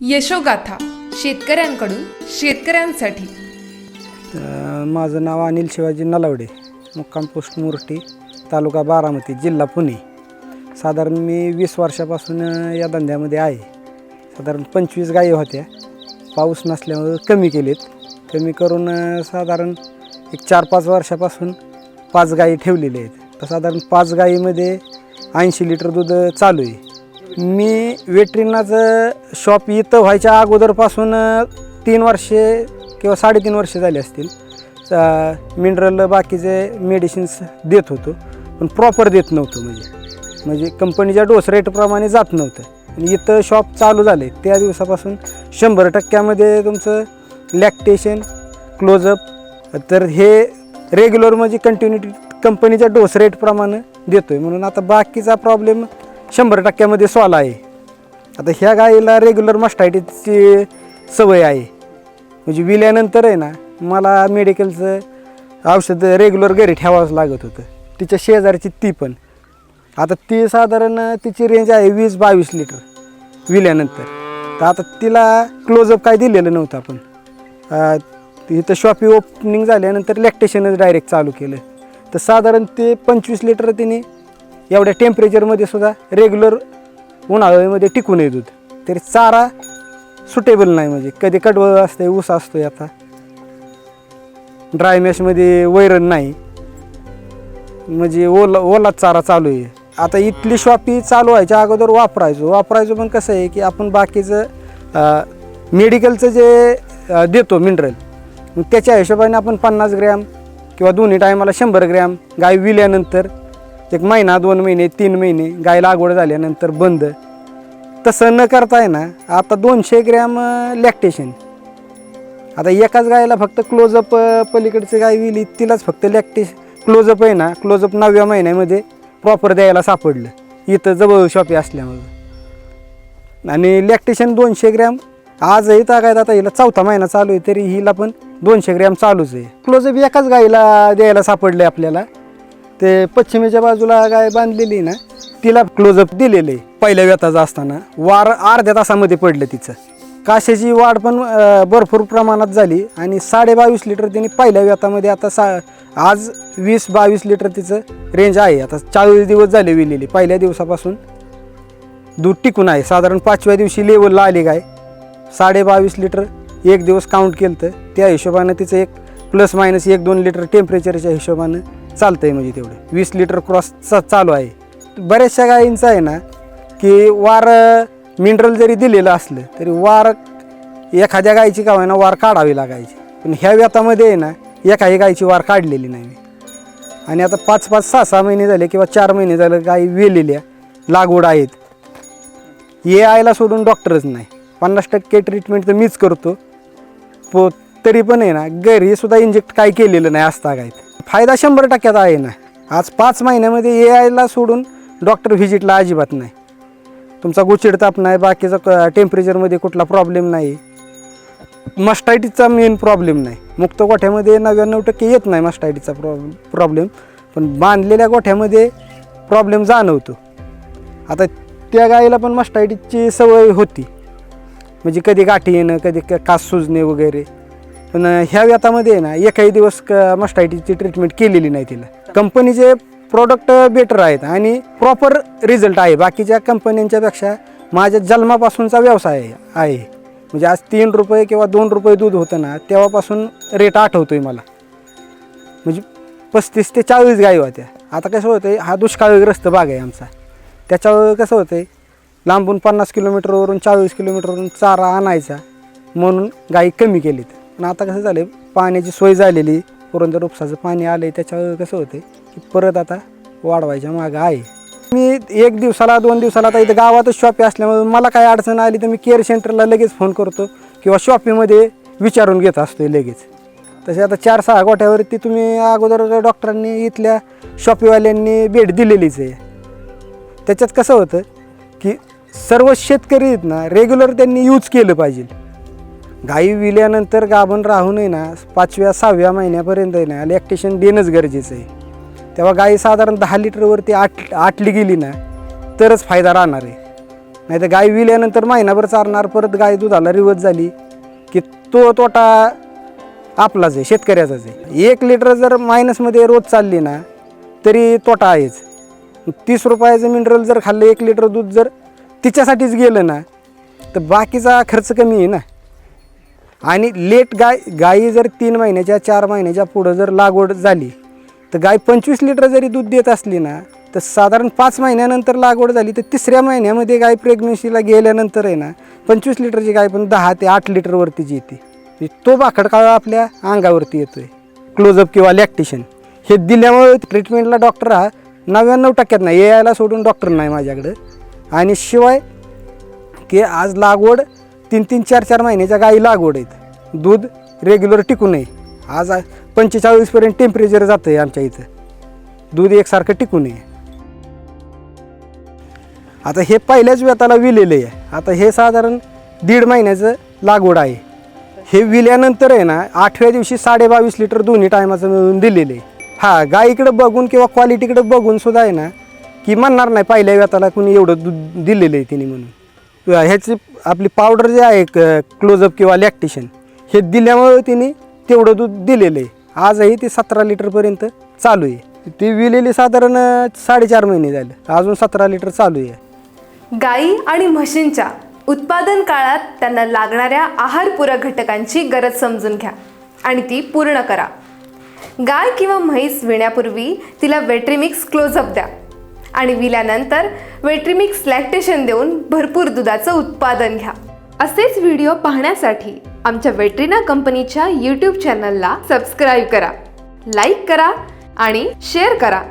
यशोगाथा शेतकऱ्यांकडून शेतकऱ्यांसाठी. अ, माझं नाव अनिल शिवाजी नलावडे मुक्काम पोस्ट मुरटी तालुका बारामती जिल्हा पुणे. साधारण मी वीस वर्षापासून अ, या धंद्यामध्ये आहे. साधारण पंचवीस गायी होत्या. पाऊस नसल्यामुळे कमी केलेत. कमी करून अ, साधारण एक चार पाच वर्षापासून पाच गायी ठेवलेल्या आहेत. तर साधारण पाच गायीमध्ये ऐंशी लिटर दूध अ, चालू आहे. मी वेटरिनाचं शॉप इथं व्हायच्या अगोदरपासून तीन वर्षे किंवा साडेतीन वर्षे झाली असतील. मिनरल बाकीचे मेडिसिन्स देत होतो पण प्रॉपर देत नव्हतो म्हणजे. म्हणजे कंपनीच्या डोस रेटप्रमाणे जात नव्हतं. आणि इथं शॉप चालू झाले. त्या दिवसापासून शंभर टक्क्यामध्ये तुमचं लॅक्टेशन क्लोजअप तर हे रेग्युलर म्हणजे कंटिन्युटी कंपनीच्या डोस रेटप्रमाणे देतो आहे म्हणून आता बाकीचा प्रॉब्लेम शंभर टक्क्यामध्ये सॉल्व आहे. आता ह्या गाईला रेग्युलर मस्टायटीची सवय आहे. म्हणजे विल्यानंतर आहे ना मला मेडिकलचं औषध रेग्युलर घरी ठेवावंच लागत होतं. तिच्या शेजारची ती पण. आता ती साधारण तिची रेंज आहे वीस बावीस लिटर विल्यानंतर. तर आता तिला क्लोजअप काय दिलेलं नव्हतं आपण. तिथं इथं शॉपी ओपनिंग झाल्यानंतर लॅक्टेशनच डायरेक्ट चालू केलं. तर साधारण ते पंचवीस लिटर तिने एवढ्या टेम्परेचरमध्ये सुद्धा रेग्युलर उन्हाळ्यामध्ये टिकून येत दूध तरी चारा सुटेबल नाही म्हणजे. कधी कडवळ असते ऊस असतोय आता. ड्राय मॅशमध्ये वैरण नाही. म्हणजे ओला ओला चारा चालू आहे. आता इथली शॉपी चालू व्हायच्या अगोदर वापरायचो. वापरायचो पण कसं आहे की आपण बाकीचं मेडिकलचं जे देतो मिनरल त्याच्या हिशोबाने आपण पन्नास ग्रॅम किंवा दोन्ही टायमाला शंभर ग्रॅम गाय विल्यानंतर एक महिना दोन महिने तीन महिने गाय लागवड झाल्यानंतर बंद. तसं न करता आहे ना आता दोनशे ग्रॅम लॅक्टेशन आता एकाच गायला फक्त क्लोजअप पलीकडची गाय विली तिलाच फक्त लॅक्टेश क्लोजअप आहे ना क्लोजअप नवव्या महिन्यामध्ये प्रॉपर द्यायला सापडलं. इथं जवळ शॉपी असल्यामुळं. आणि लॅक्टेशन दोनशे ग्रॅम आजही तागायत आता हिला चौथा महिना चालू आहे तरी हिला पण दोनशे ग्रॅम चालूच आहे. क्लोजअप एकाच गायीला द्यायला सापडले आपल्याला. ते पश्चिमेच्या बाजूला गाय बांधलेली ना तिला क्लोजअप दिलेले आहे. पहिल्या व्यताचं असताना. वार अर्ध्या तासामध्ये पडलं तिचं. काशाची वाढ पण भरपूर प्रमाणात झाली आणि साडे बावीस लिटर तिने पहिल्या व्यतामध्ये आता सा आज वीस बावीस लिटर तिचं रेंज आहे. आता चाळीस दिवस झाले विलेली. पहिल्या दिवसापासून दूध टिकून आहे. साधारण पाचव्या दिवशी लेवलला आली गाय. साडे बावीस लिटर एक दिवस काउंट केलं तर त्या हिशोबानं तिचं एक प्लस मायनस एक दोन लिटर टेम्परेचरच्या हिशोबानं चालतंय म्हणजे तेवढं. वीस लिटर क्रॉसचा चालू आहे. बऱ्याचशा गायींचं आहे ना की वार मिनरल जरी दिलेलं असलं तरी वार एखाद्या गायची का होईना वार काढावी लागायची. पण ह्या व्यतामध्ये आहे ना एकाही गायीची वार काढलेली नाही. मी आणि आता पाच पाच सहा सहा महिने झाले किंवा चार महिने झालं गायी वेलेल्या लागवड आहेत. ए आयला सोडून डॉक्टरच नाही. पन्नास टक्के ट्रीटमेंट तर मीच करतो. पो तरी पण आहे ना घरी सुद्धा इंजेक्ट काय केलेलं नाही असता गायत. फायदा शंभर टक्क्यात आहे ना. आज पाच महिन्यामध्ये ए आयला सोडून डॉक्टर व्हिजिटला अजिबात नाही. तुमचा गुचिड ताप नाही बाकीचा टेम्परेचरमध्ये कुठला प्रॉब्लेम नाही. मस्टायटीचा मेन प्रॉब्लेम नाही. मुक्त गोठ्यामध्ये नव्याण्णव टक्के येत नाही मस्टायटीचा प्रॉ प्रॉब्लेम पण बांधलेल्या गोठ्यामध्ये प्रॉब्लेम जाणवतो. आता त्या गायीला पण मस्टायटीची सवय होती. म्हणजे कधी गाठी येणं कधी कास सुजणे वगैरे. पण ह्या व्यतामध्ये आहे ना एकाही दिवस क मस्टायटीची ट्रीटमेंट केलेली नाही तिला. कंपनीचे प्रोडक्ट बेटर आहेत आणि प्रॉपर रिझल्ट आहे. बाकीच्या कंपन्यांच्यापेक्षा माझ्या जन्मापासूनचा व्यवसाय आहे. म्हणजे आज तीन रुपये किंवा दोन रुपये दूध होतं ना तेव्हापासून रेट आठवतो आहे मला. म्हणजे पस्तीस ते चाळीस गायी होत्या. आता कसं होतं आहे हा दुष्काळग्रस्त भाग आहे आमचा. त्याच्यावर कसं होतं आहे लांबून पन्नास किलोमीटरवरून चाळीस किलोमीटरवरून चारा आणायचा म्हणून गायी कमी केलीत. पण आता कसं झालं पाण्याची सोय झालेली पुरंदर उपसाचं पाणी आलं आहे त्याच्यावर कसं होतं की परत आता वाढवायच्या मागं आहे. मी एक दिवसाला दोन दिवसाला आता इथं गावातच शॉपी असल्यामुळे मला काय अडचण आली तर मी केअर सेंटरला लगेच फोन करतो किंवा शॉपीमध्ये विचारून घेत असतो लगेच. तसे आता चार सहा गोठ्यावरती तुम्ही अगोदर डॉक्टरांनी इथल्या शॉपीवाल्यांनी भेट दिलेलीच आहे. त्याच्यात कसं होतं की सर्व शेतकरी आहेत ना रेग्युलर त्यांनी यूज केलं पाहिजे. गाई विल्यानंतर गाभण राहूनही ना पाचव्या सहाव्या महिन्यापर्यंत ना लॅक्टेशन देणंच गरजेचं आहे. तेव्हा गाई साधारण दहा लिटरवरती आट आटली गेली ना तरच फायदा राहणार आहे. नाही तर गाय विल्यानंतर महिनाभर चारणार परत गाय दुधाला रिवत झाली की तो तोटा आपलाच आहे शेतकऱ्याचाच आहे. एक लिटर जर मायनसमध्ये रोज चालली ना तरी तोटा आहेच. तीस रुपयाचं मिनरल जर खाल्लं एक लिटर दूध जर तिच्यासाठीच गेलं ना तर बाकीचा खर्च कमी आहे ना. आणि लेट गाय गायी जर तीन महिन्याच्या चार महिन्याच्या पुढं जर लागवड झाली तर गाय पंचवीस लिटर जरी दूध देत असली ना तर साधारण पाच महिन्यानंतर लागवड झाली तर तिसऱ्या महिन्यामध्ये गाय प्रेग्नन्सीला गेल्यानंतर आहे ना पंचवीस लिटरची गाय पण दहा ते आठ लिटरवरती जी येते. म्हणजे तो बाखड काळ आपल्या अंगावरती येतो आहे क्लोजअप किंवा लॅक्टिशन हे दिल्यामुळे ट्रीटमेंटला डॉक्टर हा नव्याण्णव टक्क्यात नाही यायला सोडून डॉक्टर नाही माझ्याकडं. आणि शिवाय की आज लागवड तीन तीन चार चार महिन्याच्या गाई लागवड आहेत. दूध रेग्युलर टिकू नये. आज पंचेचाळीसपर्यंत टेम्परेचर जातं आहे आमच्या इथं. दूध एकसारखं टिकू नये. आता हे पहिल्याच वेताला विलेलं आहे आता हे साधारण दीड महिन्याचं लागवड आहे. हे विल्यानंतर आहे ना आठव्या दिवशी साडेबावीस लिटर दोन्ही टायमाचं मिळून दिलेलं आहे हां गाईकडं बघून किंवा क्वालिटीकडं बघून सुद्धा आहे ना की म्हणणार नाही पहिल्या वेताला कुणी एवढं दूध दिलेलं आहे तिने म्हणून. ह्याची आपली पावडर जे आहे क्लोजअप किंवा लॅक्टेशन हे दिल्यामुळे तिने तेवढं दूध दिलेलं आहे. आजही ते सतरा लिटरपर्यंत चालू आहे. ती विलेली साधारण साडेचार महिने झाले. अजून सतरा लिटर चालू आहे. गाई आणि म्हशींच्या उत्पादन काळात त्यांना लागणाऱ्या आहारपूरक घटकांची गरज समजून घ्या आणि ती पूर्ण करा. गाय किंवा म्हैस विण्यापूर्वी तिला वेट्रीमिक्स क्लोजअप द्या. आणि विल्यानंतर वेट्रिमिक्स लॅक्टेशन देऊन भरपूर दुधाचं उत्पादन घ्या. असेच व्हिडिओ पाहण्यासाठी आमच्या वेट्रिना कंपनीच्या यूट्यूब चॅनलला सबस्क्राईब करा लाईक करा आणि शेअर करा.